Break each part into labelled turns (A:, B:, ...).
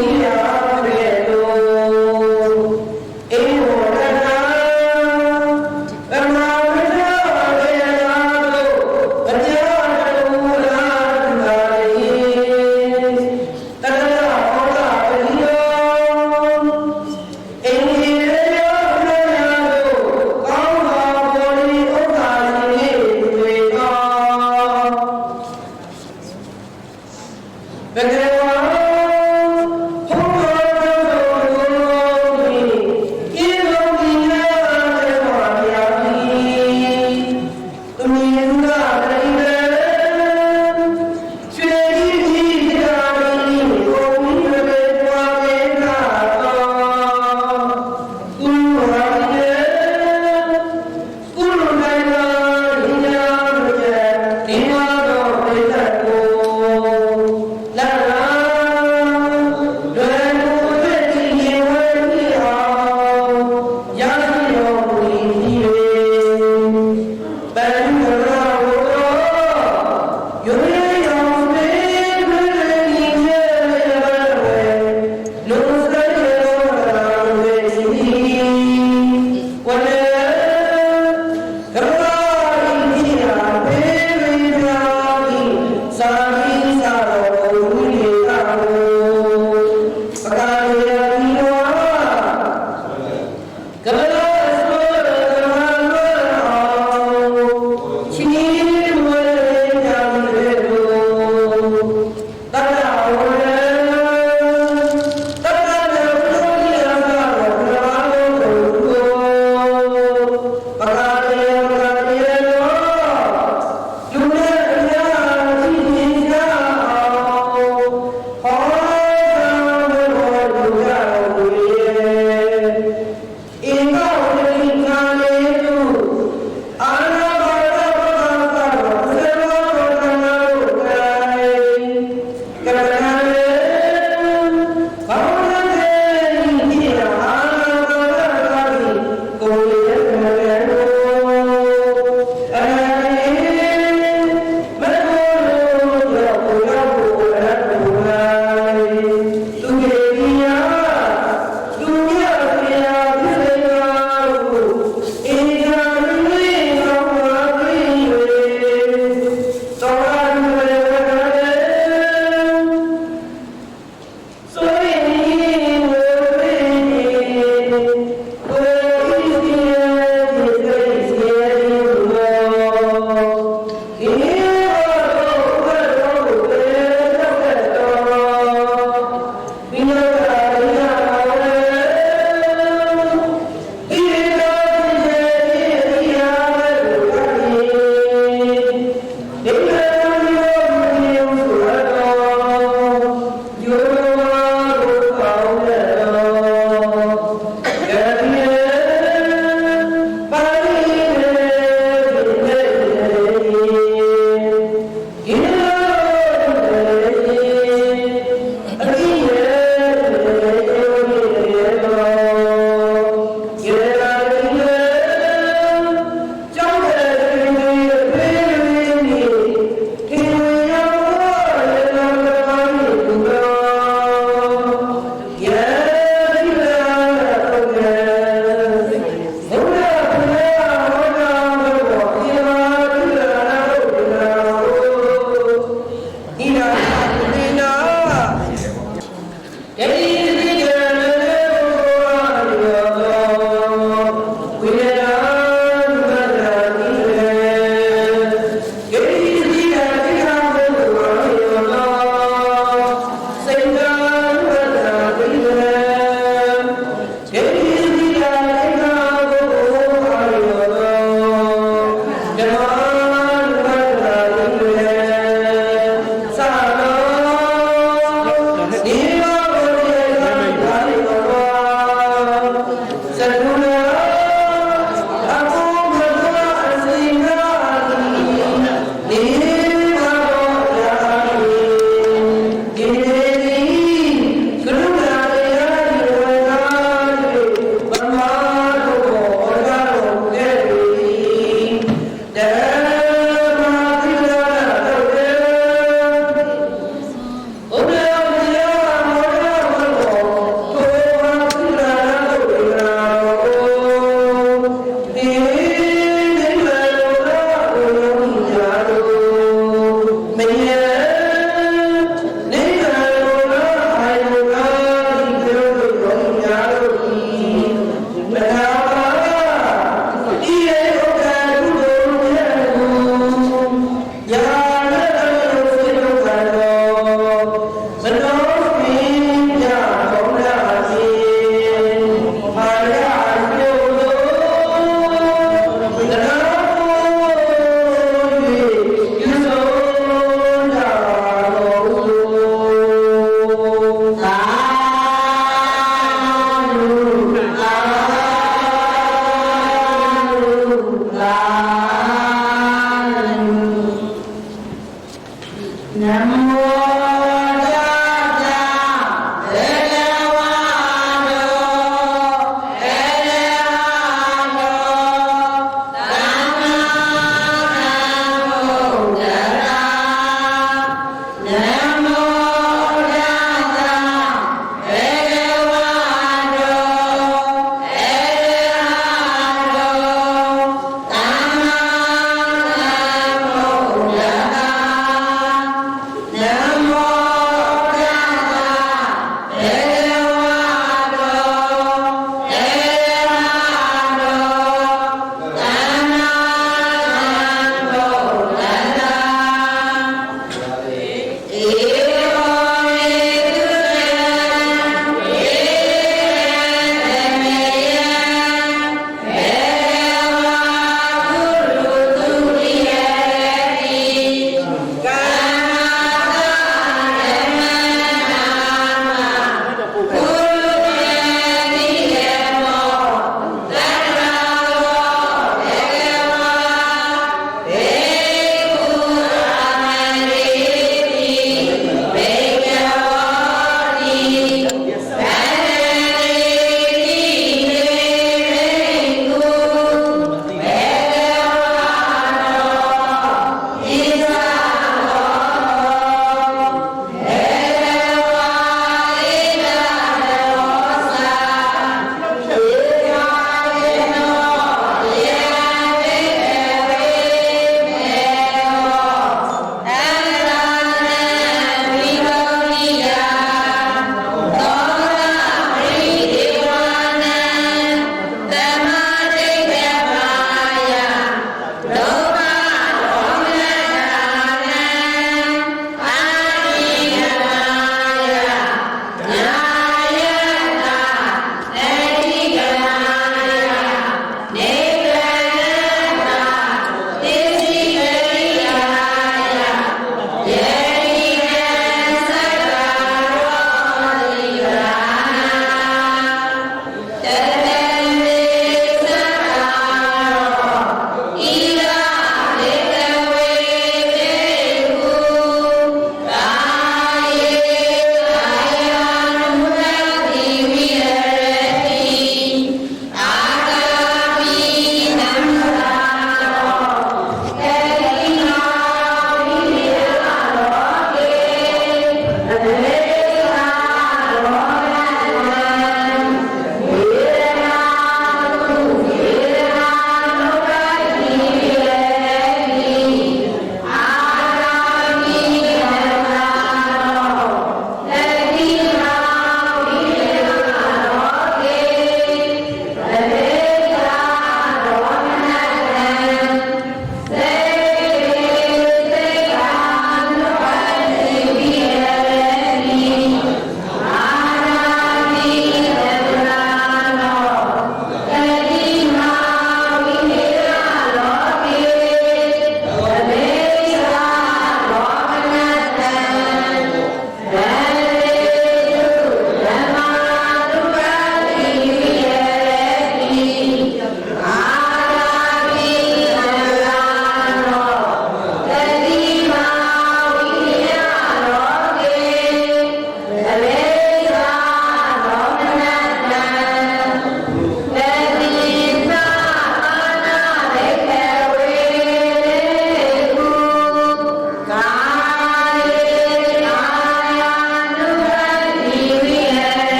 A: we have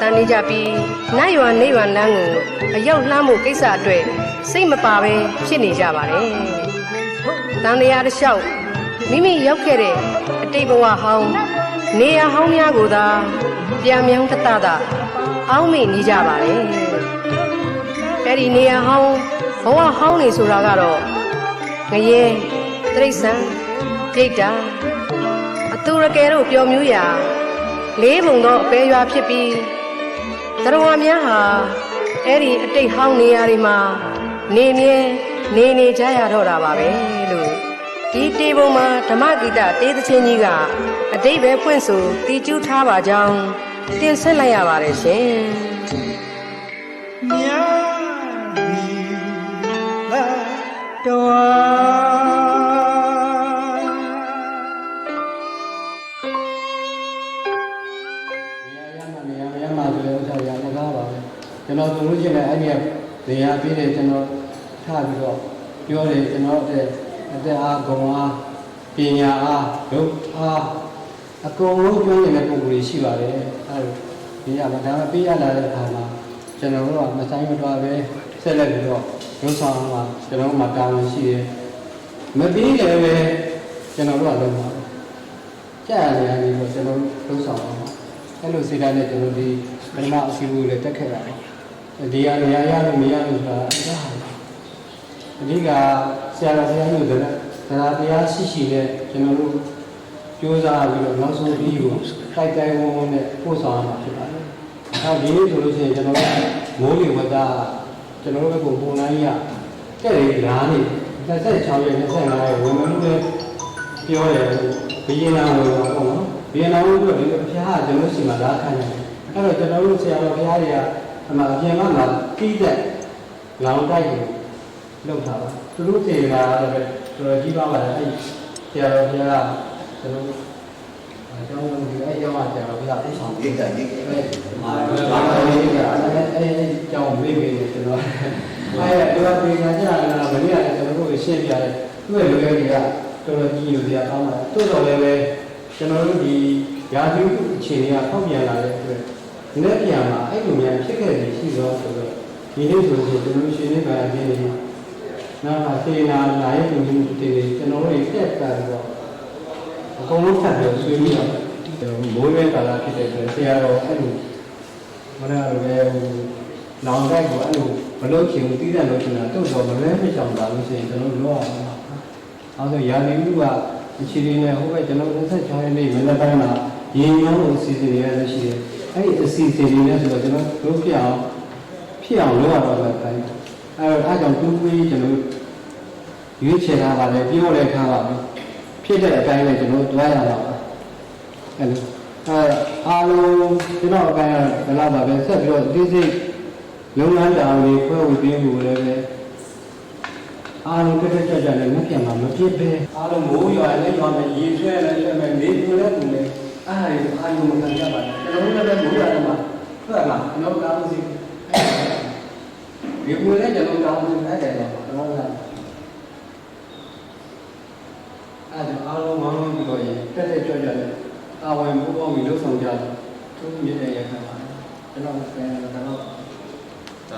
A: စိတ်အားထက်သန်နေကြပြီးနိုင်ရွာနေရွာလမ်းကိုအရောက်လှမ်းမှုကိစ္စအတွက်စိတ်မပါပဲဖြစ်နေကြပါတယ်။တန်တရားတစ်လျှောက်မိမိရောက်ခဲ့တဲ့အတိတ်ဘဝဟောင်းနေရာဟောင်းများကိုသာပြန်မြောင်းတတတာအောင်းမိနေကြပါတယ်။အဲ့ဒီနေရာဟောင်းဘဝဟောင်းနေဆိုတာကတော့ငရဲတိရစ္ဆာန်ဒိတ်တာအတူရကယ်တို့ပျော်မျိုးရာလေးပုံသောအပဲရွာဖြစ်ပြီး တရဝများဟာအဲ့ဒီအတိတ်ဟောင်းနေရာတွေမှာနေမြဲနေနေကြရတော့တာပါပဲလို့ဒီတေပုံမှာဓမ္မဂီတတေးသချင်းကြီးကအတိတ်ပဲဖွင့်ဆိုတည်ကျူးထားပါကြောင်းတင်ဆက်လိုက်ရပါတယ်ရှင်
B: ကျွန်တော်သူလို့ချင်းလည်းအဲ့ဒီနေရာပြီးတယ်ကျွန်တော်ထားပြီးတော့ပြောတယ်ကျွန်တော်တဲ့အသက်အားဂုဏ်အားပညာအားဒုအားအကုန်လုံးပြောနေတဲ့ပုံစံတွေရှိပါတယ်အဲ့ဒီနေရာမှာဒါမှပေးရလာတဲ့အခါမှာကျွန်တော်တို့ကမဆိုင်မတော်ပဲဆက်လက်ပြီးတော့ရုပ်ဆောင်မှာကျွန်တော်တို့မှာတာဝန်ရှိတယ်မပြီးလည်းပဲကျွန်တော်တို့ကလုပ်မှာကြာရနေပြီးတော့ကျွန်တော်တို့ရုပ်ဆောင်အောင်အဲ့လိုစိတ်ဓာတ်နဲ့ကျွန်တော်ဒီပထမအစည်းအဝေးလေးတက်ခဲ့တာပေါ့ ဒီကနေရာရလို့မရလို့ဆိုတာအဲ့ဒါအဓိကဆရာတော်ဘုရားတို့ကတရားတရားရှိရှိနဲ့ကျွန်တော်တို့ကြိုးစားပြီးတော့နောက်ဆုံးပြီးကိုတိုက်တိုင်းဝုန်းဝုန်းနဲ့ပို့ဆောင်ရမှာဖြစ်ပါတယ်။အဲဒီနေ့ဆိုလို့ရှိရင်ကျွန်တော်တို့မိုးလေဝသကျွန်တော်တို့ဘက်ကပုံနိုင်ရတဲ့လေလားနေ26ရက်25ရက်ဝင်မလို့လည်းပြောတယ်ဘီရင်နာဝင်တော့ပေါ့နော်ဒီနာဝုဒ္ဓတွေဘုရားကကျွန်တော်စီမှာလာခံတယ်အဲ့တော့ကျွန်တော်တို့ဆရာတော်ဘုရားတွေက အမှအပြင်ကလာပြီးတဲ့လောင်တိုက်ကိုလောက်တာပါသူတို့စေနာလည်းပဲတော်တော်ကြီးပါပါတယ်အဲ့ဆရာတော်ဘုရားကကျွန်တော်အကြောင်းဒီအဲ့ကြောင့်ဆရာတော်ဘုရားအိဆောင်
C: ရိတ်တာရိတ်
B: အဲ့မာလာလေးကအဲ့အဲ့ကြောင့်မေးမေးတယ်ကျွန်တော်အဲ့ဒီတော့ဒီကကြာလာမနေ့ကကျွန်တော်တို့ရှင်းပြတယ်သူ့ရဲ့လူငယ်တွေကတော်တော်ကြီးလို့တရားကောင်းပါတယ်တိုးတော်လည်းပဲကျွန်တော်တို့ဒီရာသီဥတုအခြေအနေကဖောက်ပြန်လာတဲ့အတွက် ဒီနေ့ပြန်မှာအဲ့လိုများဖြစ်ခဲ့တယ်ရှိတော့ဆိုတော့ဒီနေ့ဆိုရင်ကျွန်တော်တို့ရှင်နေပါအပြင်နေနောက်မှာစေနာနာရဲ့လူမျိုးတွေကျွန်တော်တို့တွေတက်တာတော့အကုန်လုံးဖတ်ပြီးဆွေးပြီးတော့မိုးရွဲကာလဖြစ်တဲ့အတွက်ဆရာတော်အဲ့လိုမရတော့ပဲလောင်တိုက်ကိုအဲ့လိုမလုပ်ချင်ဘူးတီးတယ်လို့ကျွန်တော်တို့တော့မလဲမချောင်ပါလို့ရှိရင်ကျွန်တော်တို့တော့အောင်ဆိုရာသီဥတုကအခြေအနေနဲ့ဟိုဘက်ကျွန်တော်26ရက်နေ့မနေ့ပိုင်းမှာရေညောင်းကိုအစီအစဉ်တွေလည်းရှိတယ်။ အဲ့ဒီအစီအစဉ်တွေနဲ့ဆိုတော့ကျွန်တော်တို့ဖြစ်အောင်ဖြစ်အောင်လုပ်ရတော့လည်းခိုင်းတယ်။အဲ့တော့အားကြောင့်တူးပြီးကျွန်တော်ရွေးချယ်ထားပါတယ်ပြောလဲထားပါပြီ။ဖြစ်တဲ့အတိုင်းနဲ့ကျွန်တော်တွားရမှာပါ။အဲ့လိုအဲအားလုံးကျွန်တော်အပိုင်းကဘယ်လောက်ပါပဲဆက်ပြီးတော့ဒီစိတ်လုပ်ငန်းတောင်တွေခွဲဝေပေးဖို့လည်းပဲအားလုံးတက်တက်ကြွကြွနဲ့မပြတ်မှာမပြစ်ပဲအားလုံးမိုးရွာလည်းရွာမယ်ရေဆွဲလည်းဆွဲမယ်နေပူလည်းပူလည်း အားရအားလုံးမခံကြပါနဲ့ကျွန်တော်တို့လည်းမိုးရွာတယ်မှာဟုတ်လားကျွန်တော်ကောင်းစီရေပူလည်းကျွန်တော်ကောင်းစီနဲ့တယ်တော့တော့လားအားလုံးအားလုံးမောင်းလို့ပြီးတော့ရင်တက်တက်ကြွကြွနဲ့အာဝင်ပူပေါင်းပြီးလှုပ်ဆောင်ကြတယ်သူမြင်တဲ့ရခံပါကျွန်တော်ပြန်တော့